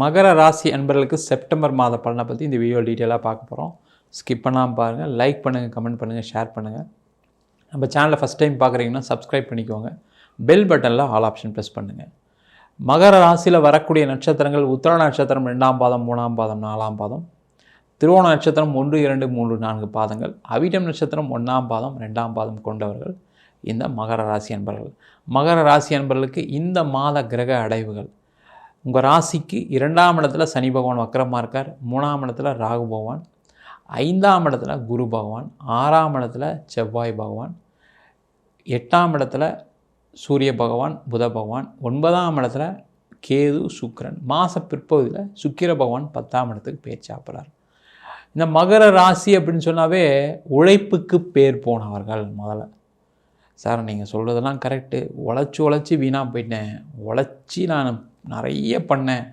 மகர ராசி அன்பர்களுக்கு செப்டம்பர் மாத பலனை பற்றி இந்த வீடியோ டீட்டெயிலாக பார்க்க போகிறோம் ஸ்கிப் பண்ணாமல் பாருங்கள் லைக் பண்ணுங்கள் கமெண்ட் பண்ணுங்கள் ஷேர் பண்ணுங்கள் நம்ம சேனலை ஃபஸ்ட் டைம் பார்க்குறீங்கன்னா சப்ஸ்கிரைப் பண்ணிக்கோங்க. பெல் பட்டனில் ஆல் ஆப்ஷன் ப்ரெஸ் பண்ணுங்கள் மகர ராசியில் வரக்கூடிய நட்சத்திரங்கள் உத்தர நட்சத்திரம் ரெண்டாம் பாதம் மூணாம் பாதம் நாலாம் பாதம். திருவோண நட்சத்திரம் ஒன்று இரண்டு மூன்று நான்கு பாதங்கள். அவிட்டம் நட்சத்திரம் ஒன்றாம் பாதம் ரெண்டாம் பாதம் கொண்டவர்கள். இந்த மகர ராசி அன்பர்கள். மகர ராசி அன்பர்களுக்கு இந்த மாத கிரக அடைவுகள். உங்கள் ராசிக்கு இரண்டாம் இடத்துல சனி பகவான் வக்கரமாக இருக்கார். மூணாம் இடத்துல ராகு பகவான். ஐந்தாம் இடத்துல குரு பகவான். ஆறாம் இடத்துல செவ்வாய் பகவான். எட்டாம் இடத்துல சூரிய பகவான் புத பகவான். ஒன்பதாம் இடத்துல கேது சுக்கரன். மாத பிற்பகுதியில் சுக்கிர பகவான் பத்தாம் இடத்துக்கு பேர் சாப்பிட்றார். இந்த மகர ராசி அப்படின்னு சொன்னாவே உழைப்புக்கு பேர் போனவர்கள் முதல்ல. சார் நீங்கள் சொல்கிறதெல்லாம் கரெக்டு உழைச்சி உழைச்சி வீணாக போயிட்டேன். உழைச்சி நான் நிறைய பண்ணேன்.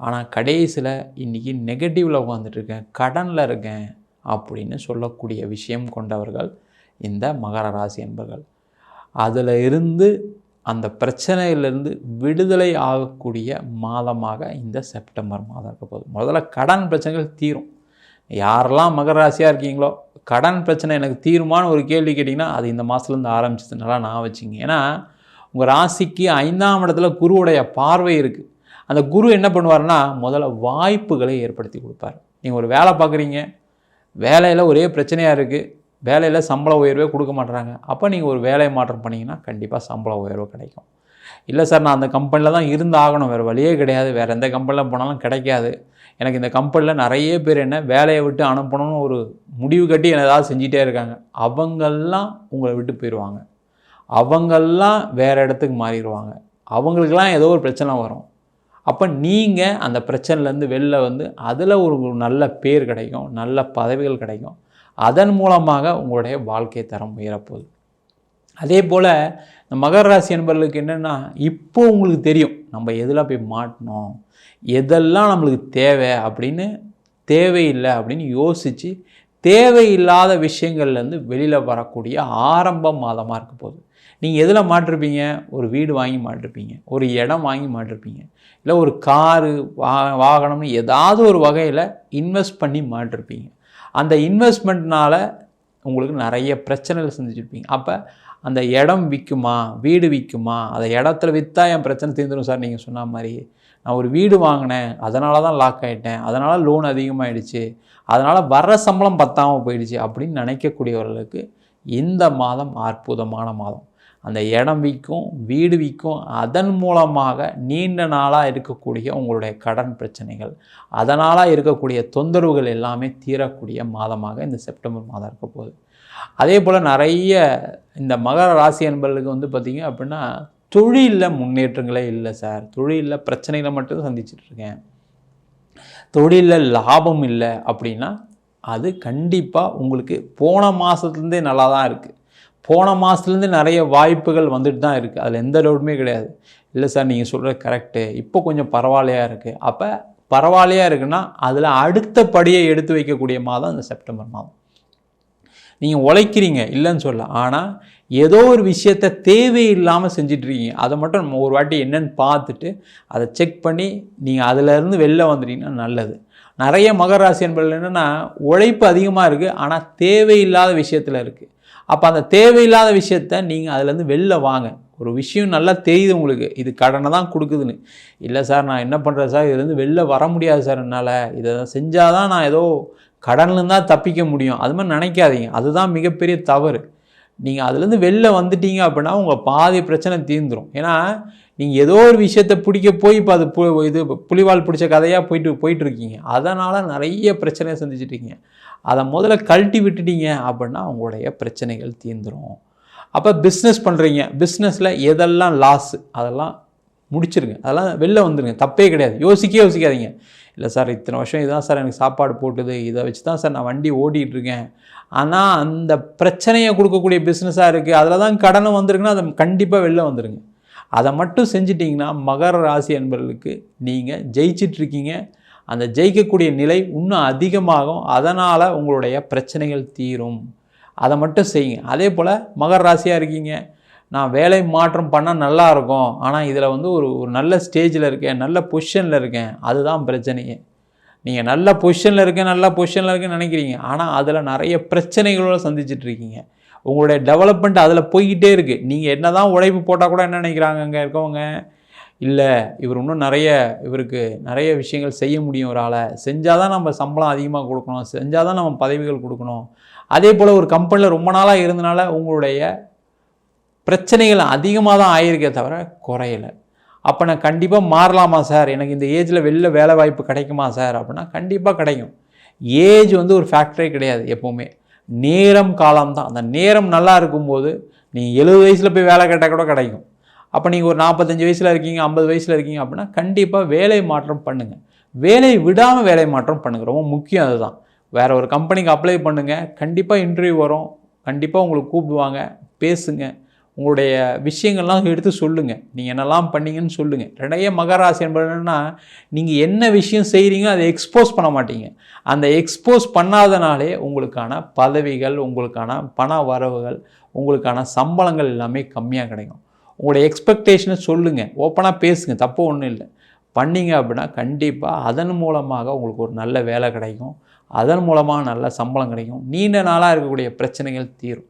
ஆனால் கடைசியில் இன்றைக்கி நெகட்டிவில் உட்காந்துட்ருக்கேன் கடனில் இருக்கேன் அப்படின்னு சொல்லக்கூடிய விஷயம் கொண்டவர்கள் இந்த மகர ராசி என்பர்கள். அதில் இருந்து அந்த பிரச்சனையிலிருந்து விடுதலை ஆகக்கூடிய மாதமாக இந்த செப்டம்பர் மாதம் இருக்க போகுது. முதல்ல கடன் பிரச்சனைகள் தீரும். யாரெல்லாம் மகர ராசியாக இருக்கீங்களோ கடன் பிரச்சனை எனக்கு தீருமான்னு ஒரு கேள்வி கேட்டிங்கன்னா அது இந்த மாதத்துலேருந்து ஆரம்பிச்சதுனால நான் வச்சுங்க ஏன்னா உங்கள் ராசிக்கு ஐந்தாம் இடத்துல குருவுடைய பார்வை இருக்குது அந்த குரு என்ன பண்ணுவார்னா முதல்ல வாய்ப்புகளை ஏற்படுத்தி கொடுப்பார். நீங்கள் ஒரு வேலை பார்க்குறீங்க வேலையில் ஒரே பிரச்சனையாக இருக்குது வேலையில் சம்பள உயர்வே கொடுக்க மாட்டுறாங்க அப்போ நீங்கள் ஒரு வேலை மாற்றம் பண்ணிங்கன்னா கண்டிப்பாக சம்பள உயர்வு கிடைக்கும். இல்லை சார் நான் அந்த கம்பெனியில் தான் இருந்து ஆகணும் வேறு வழியே கிடையாது வேறு எந்த கம்பெனியில் போனாலும் கிடைக்காது. எனக்கு இந்த கம்பெனியில் நிறைய பேர் என்ன வேலையை விட்டு அனுப்பணும்னு ஒரு முடிவு கட்டி ஏதாவது செஞ்சிட்டே இருக்காங்க. அவங்கெல்லாம் உங்களை விட்டு போயிடுவாங்க அவங்கெல்லாம் வேறு இடத்துக்கு மாறிடுவாங்க. அவங்களுக்கெல்லாம் ஏதோ ஒரு பிரச்சனை வரும். அப்போ நீங்கள் அந்த பிரச்சனைலேருந்து வெளில வந்து அதில் ஒரு நல்ல பேர் கிடைக்கும் நல்ல பதவிகள் கிடைக்கும். அதன் மூலமாக உங்களுடைய வாழ்க்கை தரம் உயரப்போகுது. அதே போல் இந்த மகர ராசி என்பவர்களுக்கு என்னென்னா இப்போ உங்களுக்கு தெரியும் நம்ம எதில் போய் மாட்டினோம் எதெல்லாம் நம்மளுக்கு தேவை அப்படின்னு தேவையில்லை அப்படின்னு யோசித்து தேவையில்லாத விஷயங்கள்லேருந்து வெளியில் வரக்கூடிய ஆரம்ப மாதமாக இருக்க போகுது. நீங்கள் எதில் மாட்டிருப்பீங்க? ஒரு வீடு வாங்கி மாட்டிருப்பீங்க. ஒரு இடம் வாங்கி மாட்டிருப்பீங்க. இல்லை ஒரு காரு வா வாகனம்னு ஏதாவது ஒரு வகையில் இன்வெஸ்ட் பண்ணி மாட்டிருப்பீங்க. அந்த இன்வெஸ்ட்மெண்ட்னால் உங்களுக்கு நிறைய பிரச்சனைகள் செஞ்சுருப்பீங்க அப்போ அந்த இடம் விற்குமா வீடு விற்குமா அந்த இடத்துல விற்றா என் பிரச்சனை தீர்ந்துடும் சார் நீங்கள் சொன்ன மாதிரி. நான் ஒரு வீடு வாங்கினேன். அதனால தான் லாக் ஆகிட்டேன் அதனால் லோன் அதிகமாகிடுச்சு அதனால் வர்ற சம்பளம் பத்தாமல் போயிடுச்சு அப்படின்னு நினைக்கக்கூடியவர்களுக்கு இந்த மாதம் அற்புதமான மாதம். அந்த இடம் விற்கும் வீடு விற்கும் அதன் மூலமாக நீண்ட நாளாக இருக்கக்கூடிய உங்களுடைய கடன் பிரச்சனைகள் அதனால் இருக்கக்கூடிய தொந்தரவுகள் எல்லாமே தீரக்கூடிய மாதமாக இந்த செப்டம்பர் மாதம் இருக்க போகுது. அதே போல் நிறைய இந்த மகர ராசி என்பர்களுக்கு வந்து பார்த்திங்க அப்படின்னா தொழிலில் முன்னேற்றங்களே இல்லை சார். தொழிலில் பிரச்சனைகளை மட்டும் சந்திச்சுட்டு இருக்கேன். தொழிலில் லாபம் இல்லை அப்படின்னா அது கண்டிப்பாக உங்களுக்கு போன மாதத்துலேருந்தே நல்லா தான் இருக்குது போன மாதத்துலேருந்து நிறைய வாய்ப்புகள் வந்துட்டு தான் இருக்குது அதில் எந்த டவுட்டுமே கிடையாது. இல்லை சார் நீங்கள் சொல்கிறது கரெக்டு இப்போ கொஞ்சம் பரவாயில்லையாக இருக்குது அப்போ பரவாயில்லையாக இருக்குன்னா அதில் அடுத்த படியை எடுத்து வைக்கக்கூடிய மாதம் இந்த செப்டம்பர் மாதம். நீங்கள் உழைக்கிறீங்க இல்லைன்னு சொல்ல ஆனால் ஏதோ ஒரு விஷயத்த தேவையில்லாமல் செஞ்சிட்ருக்கீங்க. அதை மட்டும் நம்ம ஒரு வாட்டி என்னென்னு பார்த்துட்டு அதை செக் பண்ணி நீங்கள் அதிலேருந்து வெளில வந்துட்டீங்கன்னா நல்லது. நிறைய மகராசி என்பதில் என்னென்னா உழைப்பு அதிகமாக இருக்குது ஆனால் தேவையில்லாத விஷயத்தில் இருக்குது அப்போ அந்த தேவையில்லாத விஷயத்த நீங்கள் அதுலேருந்து வெளில வாங்க. ஒரு விஷயம் நல்லா தெரியுது உங்களுக்கு. இது கடனை தான் கொடுக்குதுன்னு. இல்லை சார் நான் என்ன பண்ணுறேன் சார்? இதுலேருந்து வெளில வர முடியாது சார் என்னால். இதை செஞ்சால் தான் நான் ஏதோ கடன்லேருந்து தான் தப்பிக்க முடியும். அது மாதிரி நினைக்காதீங்க. அதுதான் மிகப்பெரிய தவறு. நீங்கள் அதுலேருந்து வெளில வந்துட்டீங்க அப்படின்னா உங்கள் பாதி பிரச்சனை தீர்ந்துடும் ஏன்னா நீங்கள் ஏதோ ஒரு விஷயத்தை பிடிக்க போய் இப்போ அது பு இது புலிவால் பிடிச்ச கதையாக போயிட்டு போயிட்டுருக்கீங்க. அதனால் நிறைய பிரச்சனையை சந்திச்சிட்ருக்கீங்க. அதை முதல்ல கழட்டி விட்டுட்டீங்க அப்படின்னா உங்களுடைய பிரச்சனைகள் தீர்ந்துடும் அப்போ பிஸ்னஸ் பண்ணுறீங்க பிஸ்னஸில் எதெல்லாம் லாஸு அதெல்லாம் முடிச்சிருங்க. அதெல்லாம் வெளில வந்துடுங்க தப்பே கிடையாது. யோசிக்கவே யோசிக்காதீங்க. இல்லை சார் இத்தனை வருஷம் இதுதான் சார் எனக்கு சாப்பாடு போட்டுது. இதை வச்சு தான் சார் நான் வண்டி ஓட்டிகிட்ருக்கேன். ஆனால் அந்த பிரச்சனையை கொடுக்கக்கூடிய பிஸ்னஸாக இருக்குது அதில் தான் கடனும் வந்திருக்குன்னா அதை கண்டிப்பாக வெளில வந்துடுங்க அதை மட்டும் செஞ்சிட்டிங்கன்னா மகர ராசி என்பவர்களுக்கு நீங்கள் ஜெயிச்சிட்ருக்கீங்க அந்த ஜெயிக்கக்கூடிய நிலை இன்னும் அதிகமாகும். அதனால் உங்களுடைய பிரச்சனைகள் தீரும். அதை மட்டும் செய்யுங்க. அதே போல் மகர ராசியாக இருக்கீங்க. நான் வேலை மாற்றம் பண்ணால் நல்லா இருக்கும். ஆனால் இதில் வந்து ஒரு ஒரு நல்ல ஸ்டேஜில் இருக்கேன். நல்ல பொசிஷனில் இருக்கேன். அதுதான் பிரச்சனையே. நீங்கள் நல்ல பொசிஷனில் இருக்கேன் நல்ல பொசிஷனில் இருக்குன்னு நினைக்கிறீங்க. ஆனால் அதில் நிறைய பிரச்சனைகளோட சந்திச்சுட்டு இருக்கீங்க. உங்களுடைய டெவலப்மெண்ட் அதில் போய்கிட்டே இருக்குது நீங்கள் என்ன தான் உழைப்பு போட்டால் கூட என்ன நினைக்கிறாங்க அங்கே இருக்கவங்க? இல்லை இவர் இன்னும் நிறைய இவருக்கு நிறைய விஷயங்கள் செய்ய முடியும் ஒரு ஆளை செஞ்சால் தான் நம்ம சம்பளம் அதிகமாக கொடுக்கணும். செஞ்சால் தான் நம்ம பதவிகள் கொடுக்கணும். அதே போல் ஒரு கம்பெனியில் ரொம்ப நாளாக இருந்தனால உங்களுடைய பிரச்சனைகள் அதிகமாக தான் ஆயிருக்கே தவிர குறையலை. அப்போ நான் கண்டிப்பாக மாறலாமா சார்? எனக்கு இந்த ஏஜில் வெளில வேலை வாய்ப்பு கிடைக்குமா சார்? அப்படின்னா கண்டிப்பாக கிடைக்கும். ஏஜ் வந்து ஒரு ஃபேக்டரே கிடையாது எப்போவுமே. நேரம் காலம் தான். அந்த நேரம் நல்லா இருக்கும்போது நீங்கள் எழுபது வயசில் போய் வேலை கேட்டால் கூட கிடைக்கும். அப்போ நீங்கள் ஒரு நாற்பத்தஞ்சு வயசில் இருக்கீங்க ஐம்பது வயசில் இருக்கீங்க அப்படின்னா கண்டிப்பாக வேலை மாற்றம் பண்ணுங்கள் வேலை விடாமல் வேலை மாற்றம் பண்ணுங்கள் ரொம்ப முக்கியம் அதுதான். வேறு ஒரு கம்பெனிக்கு அப்ளை பண்ணுங்கள் கண்டிப்பாக இன்டர்வியூ வரும். கண்டிப்பாக உங்களுக்கு கூப்பிடுவாங்க. பேசுங்கள் உங்களுடைய விஷயங்கள்லாம் எடுத்து சொல்லுங்கள் நீங்கள் என்னெல்லாம் பண்ணீங்கன்னு சொல்லுங்கள் ரெண்டைய மகராசி என்பது என்னென்னா நீங்கள் என்ன விஷயம் செய்கிறீங்க அதை எக்ஸ்போஸ் பண்ண மாட்டீங்க. அந்த எக்ஸ்போஸ் பண்ணாதனாலே உங்களுக்கான பதவிகள் உங்களுக்கான பண வரவுகள் உங்களுக்கான சம்பளங்கள் எல்லாமே கம்மியாக கிடைக்கும். உங்களுடைய எக்ஸ்பெக்டேஷனை சொல்லுங்கள் ஓப்பனாக பேசுங்க. தப்பு ஒன்றும் இல்லை. பண்ணீங்க அப்படின்னா கண்டிப்பாக அதன் மூலமாக உங்களுக்கு ஒரு நல்ல வேலை கிடைக்கும். அதன் மூலமாக நல்ல சம்பளம் கிடைக்கும். நீண்ட நாளாக இருக்கக்கூடிய பிரச்சனைகள் தீரும்.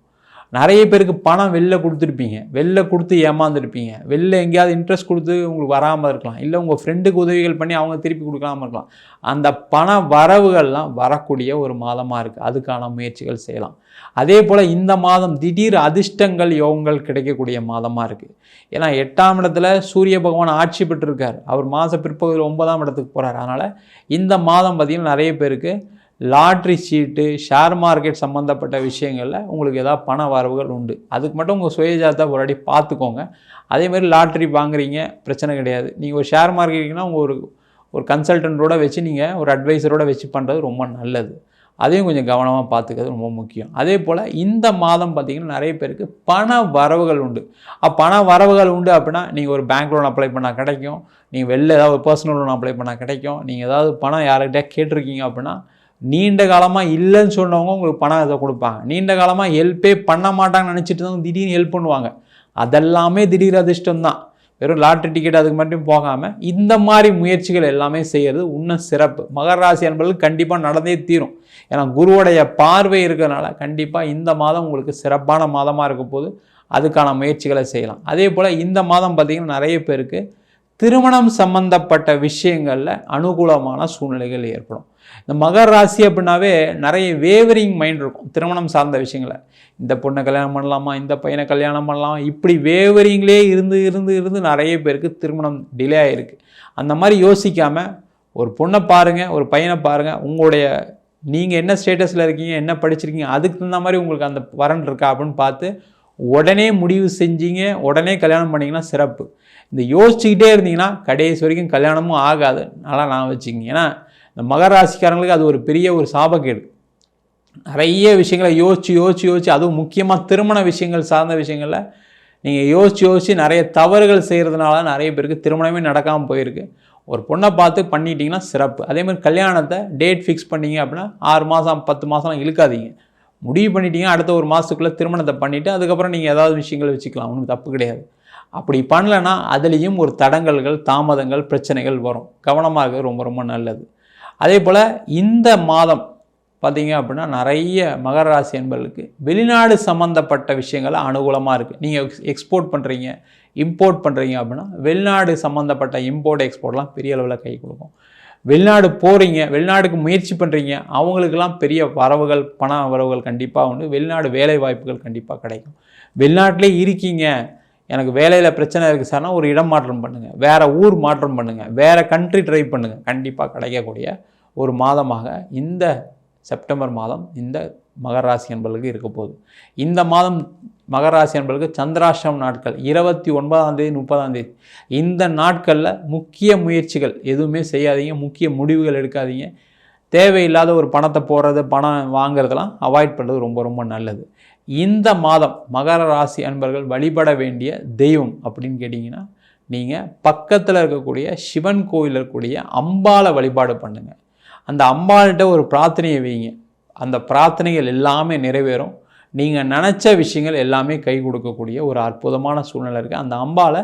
நிறைய பேருக்கு பணம் வெளில கொடுத்துருப்பீங்க. வெளில கொடுத்து ஏமாந்துருப்பீங்க. வெளில எங்கேயாவது இன்ட்ரெஸ்ட் கொடுத்து உங்களுக்கு வராமல் இருக்கலாம். இல்லை உங்கள் ஃப்ரெண்டுக்கு உதவிகள் பண்ணி அவங்க திருப்பி கொடுக்காம இருக்கலாம். அந்த பண வரவுகள்லாம் வரக்கூடிய ஒரு மாதமாக இருக்குது அதுக்கான முயற்சிகள் செய்யலாம். அதே போல் இந்த மாதம் திடீர் அதிர்ஷ்டங்கள் யோகங்கள் கிடைக்கக்கூடிய மாதமாக இருக்குது ஏன்னா எட்டாம் இடத்துல சூரிய பகவான் ஆட்சி பெற்றிருக்கார். அவர் மாத பிற்பகுதியில் ஒன்பதாம் இடத்துக்கு போகிறார் அதனால் இந்த மாதம் பார்த்திங்கன்னா நிறைய பேருக்கு லாட்ரி சீட்டு ஷேர் மார்க்கெட் சம்மந்தப்பட்ட விஷயங்களில் உங்களுக்கு ஏதாவது பண வரவுகள் உண்டு. அதுக்கு மட்டும் உங்கள் சுயஜாதத்தை ஒரு அடி பார்த்துக்கோங்க. அதேமாதிரி லாட்ரி வாங்குறீங்க பிரச்சனை கிடையாது. நீங்கள் ஒரு ஷேர் மார்க்கெட்டிங்னா உங்கள் ஒரு ஒரு கன்சல்டண்ட்டோட வச்சு நீங்கள் ஒரு அட்வைசரோட வச்சு பண்ணுறது ரொம்ப நல்லது. அதையும் கொஞ்சம் கவனமாக பார்த்துக்கிறது ரொம்ப முக்கியம். அதே போல் இந்த மாதம் பார்த்திங்கன்னா நிறைய பேருக்கு பண வரவுகள் உண்டு. பண வரவுகள் உண்டு அப்படின்னா நீங்கள் ஒரு பேங்க் லோன் அப்ளை பண்ணால் கிடைக்கும். நீங்கள் வெளில ஏதாவது ஒரு பர்சனல் லோன் அப்ளை பண்ணால் கிடைக்கும். நீங்கள் ஏதாவது பணம் யார்கிட்டயா கேட்டிருக்கீங்க அப்படின்னா நீண்ட காலமாக இல்லைன்னு சொன்னவங்க உங்களுக்கு பணம் இதை கொடுப்பாங்க. நீண்ட காலமாக ஹெல்ப்பே பண்ண மாட்டாங்கன்னு நினச்சிட்டு தான் திடீர்னு ஹெல்ப் பண்ணுவாங்க. அதெல்லாமே திடீர் அதிர்ஷ்டம் தான். வெறும் லாட்ரி டிக்கெட் அதுக்கு மட்டும் போகாமல் இந்த மாதிரி முயற்சிகள் எல்லாமே செய்கிறது இன்னும் சிறப்பு. மகர ராசி அன்பர்கள் கண்டிப்பாக நடந்தே தீரும். ஏன்னா குருவோடைய பார்வை இருக்கிறனால கண்டிப்பாக இந்த மாதம் உங்களுக்கு சிறப்பான மாதமாக இருக்க போது அதுக்கான முயற்சிகளை செய்யலாம். அதே போல் இந்த மாதம் பார்த்திங்கன்னா நிறைய பேருக்கு திருமணம் சம்பந்தப்பட்ட விஷயங்களில் அனுகூலமான சூழ்நிலைகள் ஏற்படும். இந்த மகர் ராசி அப்படின்னாவே நிறைய வேவரிங் மைண்ட் இருக்கும். திருமணம் சார்ந்த விஷயங்களை. இந்த பொண்ணை கல்யாணம் பண்ணலாமா? இந்த பையனை கல்யாணம் பண்ணலாமா? இப்படி வேவரிங்லே இருந்து இருந்து இருந்து நிறைய பேருக்கு திருமணம் டிலே ஆகிருக்கு அந்த மாதிரி யோசிக்காமல் ஒரு பொண்ணை பாருங்கள் ஒரு பையனை பாருங்கள் உங்களுடைய நீங்கள் என்ன ஸ்டேட்டஸில் இருக்கீங்க என்ன படிச்சிருக்கீங்க அதுக்கு தகுந்த மாதிரி உங்களுக்கு அந்த வரன் இருக்கா அப்படின்னு பார்த்து உடனே முடிவு செஞ்சீங்க உடனே கல்யாணம் பண்ணிங்கன்னா சிறப்பு. இந்த யோசிச்சுக்கிட்டே இருந்தீங்கன்னா கடைசி வரைக்கும் கல்யாணமும் ஆகாது. நல்லா நான் வச்சுக்கிங்க. ஏன்னா இந்த மகராசிக்காரங்களுக்கு அது ஒரு பெரிய ஒரு சாபக்கேடு. நிறைய விஷயங்களை யோசித்து யோசித்து யோசித்து அதுவும் முக்கியமாக திருமண விஷயங்கள் சார்ந்த விஷயங்களில் நீங்கள் யோசித்து யோசித்து நிறைய தவறுகள் செய்கிறதுனால நிறைய பேருக்கு திருமணமே நடக்காமல் போயிருக்கு. ஒரு பொண்ணை பார்த்து பண்ணிட்டீங்கன்னா சிறப்பு. அதேமாதிரி கல்யாணத்தை டேட் ஃபிக்ஸ் பண்ணிங்க அப்படின்னா ஆறு மாதம் பத்து மாதம்லாம் இழுக்காதீங்க. முடிவு பண்ணிட்டீங்க அடுத்த ஒரு மாதத்துக்குள்ளே திருமணத்தை பண்ணிவிட்டு அதுக்கப்புறம் நீங்கள் ஏதாவது விஷயங்கள் வச்சுக்கலாம். ஒன்றும் தப்பு கிடையாது. அப்படி பண்ணலைன்னா அதுலேயும் ஒரு தடங்கல்கள் தாமதங்கள் பிரச்சனைகள் வரும். கவனமாக ரொம்ப ரொம்ப நல்லது. அதே போல் இந்த மாதம் பார்த்தீங்க அப்படின்னா நிறைய மகர ராசி என்பர்களுக்கு வெளிநாடு சம்மந்தப்பட்ட விஷயங்கள் அனுகூலமாக இருக்குது நீங்கள் எக்ஸ்போர்ட் பண்ணுறீங்க இம்போர்ட் பண்ணுறீங்க அப்படின்னா வெளிநாடு சம்மந்தப்பட்ட இம்போர்ட் எக்ஸ்போர்ட்லாம் பெரிய அளவில் கை கொடுக்கும். வெளிநாடு போகிறீங்க வெளிநாடுக்கு முயற்சி பண்ணுறீங்க அவங்களுக்கெல்லாம் பெரிய வரவுகள் பண வரவுகள் கண்டிப்பாக உண்டு. வெளிநாடு வேலை வாய்ப்புகள் கண்டிப்பாக கிடைக்கும். வெளிநாட்டிலே இருக்கீங்க எனக்கு வேலையில் பிரச்சனை இருக்குது சார்னா ஒரு இடம் மாற்றம் பண்ணுங்கள் வேறு ஊர் மாற்றம் பண்ணுங்கள் வேறு கண்ட்ரி ட்ரை பண்ணுங்கள் கண்டிப்பாக கிடைக்கக்கூடிய ஒரு மாதமாக இந்த செப்டம்பர் மாதம் இந்த மகராசி என்பர்களுக்கு இருக்க போகுது. இந்த மாதம் மகராசி என்பர்களுக்கு சந்திராஷ்டம் நாட்கள். இருபத்தி ஒன்பதாம் தேதி முப்பதாம் தேதி. இந்த நாட்களில் முக்கிய முயற்சிகள் எதுவுமே செய்யாதீங்க. முக்கிய முடிவுகள் எடுக்காதீங்க. தேவையில்லாத ஒரு பணத்தை போடுறது பணம் வாங்குறதெல்லாம் அவாய்ட் பண்ணுறது ரொம்ப ரொம்ப நல்லது. இந்த மாதம் மகர ராசி அன்பர்கள் வழிபட வேண்டிய தெய்வம் அப்படின்னு கேட்டிங்கன்னா நீங்கள் பக்கத்தில் இருக்கக்கூடிய சிவன் கோயில் இருக்கக்கூடிய அம்பாலை வழிபாடு பண்ணுங்கள் அந்த அம்பாள்கிட்ட ஒரு பிரார்த்தனையை வைங்க. அந்த பிரார்த்தனைகள் எல்லாமே நிறைவேறும். நீங்கள் நினச்ச விஷயங்கள் எல்லாமே கை கொடுக்கக்கூடிய ஒரு அற்புதமான சூழ்நிலை இருக்குது அந்த அம்பாவை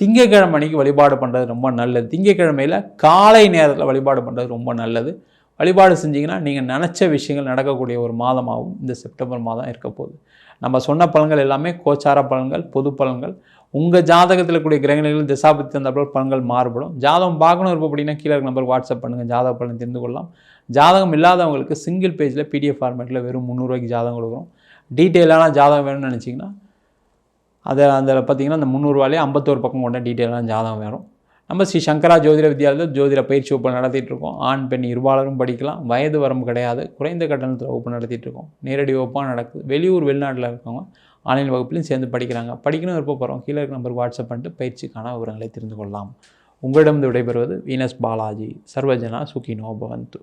திங்கக்கிழமை அன்னைக்கு வழிபாடு பண்ணுறது ரொம்ப நல்லது. திங்கக்கிழமையில் காலை நேரத்தில் வழிபாடு பண்ணுறது ரொம்ப நல்லது. வழிபாடு செஞ்சிங்கன்னா நீங்கள் நினச்ச விஷயங்கள் நடக்கக்கூடிய ஒரு மாதமாகவும் இந்த செப்டம்பர் மாதம் இருக்க போகுது. நம்ம சொன்ன பலன்கள் எல்லாமே கோச்சார பலன்கள் பொது பலன்கள். உங்கள் ஜாதகத்தில் கூடிய கிரகணிகள் திசாபத்தி தந்தப்போ பலன்கள் மாறுபடும். ஜாதகம் பார்க்கணும் இருப்போம் அப்படின்னா கீழே இருக்க நம்பருக்கு வாட்ஸ்அப் பண்ணுங்கள் ஜாதக பலன் தெரிந்து கொள்ளலாம். ஜாதகம் இல்லாதவங்களுக்கு சிங்கிள் பேஜில் பிடிஎஃப் ஃபார்மேட்டில் வெறும் முந்நூறுவாய்க்கு ஜாதகம் கொடுக்குறோம். டீட்டெயிலான ஜாதகம் வேணும்னு நினச்சிங்கன்னா அதை அதில் பார்த்தீங்கன்னா அந்த முந்நூறுவாலே ஐம்பத்தோரு பக்கம் கொண்ட டீட்டெயிலான ஜாதகம் வரும். நம்ம ஸ்ரீ சங்கரா ஜோதிட வித்யாலயத்தில் ஜோதிட பயிற்சி வகுப்பு நடத்திட்டுருக்கோம். ஆண் பெண் இருபாலரும் படிக்கலாம். வயது வரம்பு கிடையாது. குறைந்த கட்டணத்தில் வகுப்பு நடத்திட்டுருக்கோம். நேரடி வகுப்பாக நடக்குது. வெளியூர் வெளிநாட்டில் இருக்கவங்க ஆன்லைன் வகுப்புலையும் சேர்ந்து படிக்கிறாங்க. படிக்கணும் விருப்பப்படுறோம் கீழே இருக்க நம்பருக்கு வாட்ஸ்அப் பண்ணிட்டு பயிற்சிக்கான விவரங்களை தெரிந்து கொள்ளலாம். உங்களிடம் விடைபெறுவது வீனஸ் பாலாஜி. சர்வஜனா சுகினோ பவந்து.